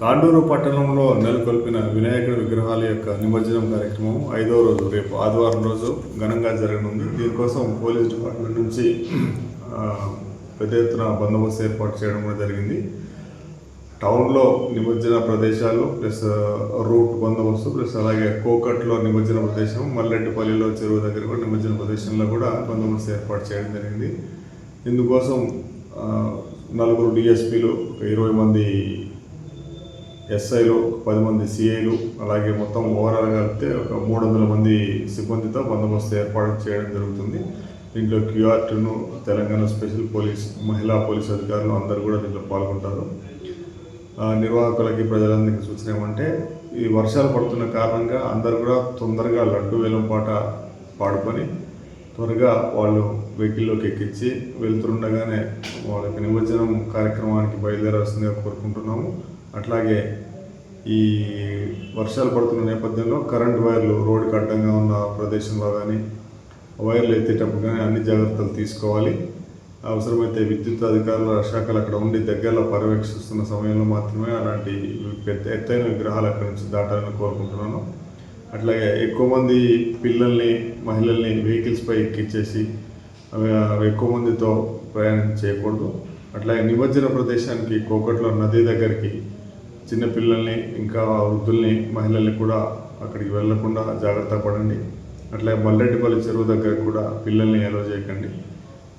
తాండూరు పట్టణంలో నెలకొల్పిన వినాయకుడి విగ్రహాల యొక్క నిమజ్జనం కార్యక్రమం ఐదవ రోజు రేపు ఆదివారం రోజు ఘనంగా జరగనుంది. దీనికోసం పోలీస్ డిపార్ట్మెంట్ నుంచి పెద్ద ఎత్తున బందోబస్తు ఏర్పాటు చేయడం కూడా జరిగింది. టౌన్లో నిమజ్జన ప్రదేశాలు ప్లస్ రూట్ బందోబస్తు ప్లస్ అలాగే కోకట్లో నిమజ్జన ప్రదేశం మల్లెడ్డిపల్లిలో చెరువు దగ్గర కూడా నిమజ్జన ప్రదేశంలో కూడా బందోబస్తు ఏర్పాటు చేయడం జరిగింది. ఇందుకోసం నలుగురు డిఎస్పీలు ఒక ఇరవై మంది ఎస్ఐలు పది మంది సిఐలు అలాగే మొత్తం ఓవరాల్ కలిపితే ఒక మూడు వందల మంది సిబ్బందితో బందోబస్తు ఏర్పాటు చేయడం జరుగుతుంది. దీంట్లో క్యూఆర్టీను తెలంగాణ స్పెషల్ పోలీస్ మహిళా పోలీస్ అధికారులు అందరూ కూడా దీంట్లో పాల్గొంటారు. ఆ, నిర్వాహకులకి ప్రజలందరికీ సూచన ఏమంటే ఈ వర్షాలు పడుతున్న కారణంగా అందరు కూడా తొందరగా లడ్డు వేలం పాట పాడుకొని త్వరగా వాళ్ళు వెహికల్లోకి ఎక్కించి వెళ్తుండగానే వాళ్ళకి నిమజ్జనం కార్యక్రమానికి బయలుదేరాల్సిందిగా కోరుకుంటున్నాము. అట్లాగే ఈ వర్షాలు పడుతున్న నేపథ్యంలో కరెంట్ వైర్లు రోడ్డుకి అడ్డంగా ఉన్న ప్రదేశంలో కానీ వైర్లు ఎత్తేటప్పుడు కానీ అన్ని జాగ్రత్తలు తీసుకోవాలి. అవసరమైతే విద్యుత్ అధికారుల శాఖలు అక్కడ ఉండి దగ్గరలో పర్యవేక్షిస్తున్న సమయంలో మాత్రమే అలాంటి పెద్ద ఎత్తైన విగ్రహాలు అక్కడి నుంచి దాటాలని కోరుకుంటున్నాను. అట్లాగే ఎక్కువ మంది పిల్లల్ని మహిళల్ని వెహికల్స్పై ఎక్కించేసి అవి ఎక్కువ మందితో ప్రయాణం చేయకూడదు. అట్లాగే నిమజ్జన ప్రదేశానికి కోకట్లో నది దగ్గరికి చిన్న పిల్లల్ని ఇంకా వృద్ధుల్ని మహిళల్ని కూడా అక్కడికి వెళ్ళకుండా జాగ్రత్త పడండి. అట్లాగే మల్లెడ్డిపల్లి చెరువు దగ్గర కూడా పిల్లల్ని ఎలో చేయకండి.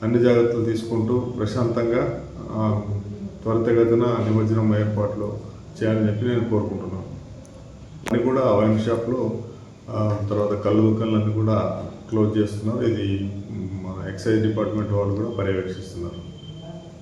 అన్ని జాగ్రత్తలు తీసుకుంటూ ప్రశాంతంగా త్వరితగతిన నిమజ్జనం ఏర్పాట్లు చేయాలని చెప్పి నేను కోరుకుంటున్నాను. అన్ని కూడా వైన్ షాప్లో తర్వాత కళ్ళు దుకాణాలన్నీ కూడా క్లోజ్ చేస్తున్నారు. ఇది మన ఎక్సైజ్ డిపార్ట్మెంట్ వాళ్ళు కూడా పర్యవేక్షిస్తున్నారు.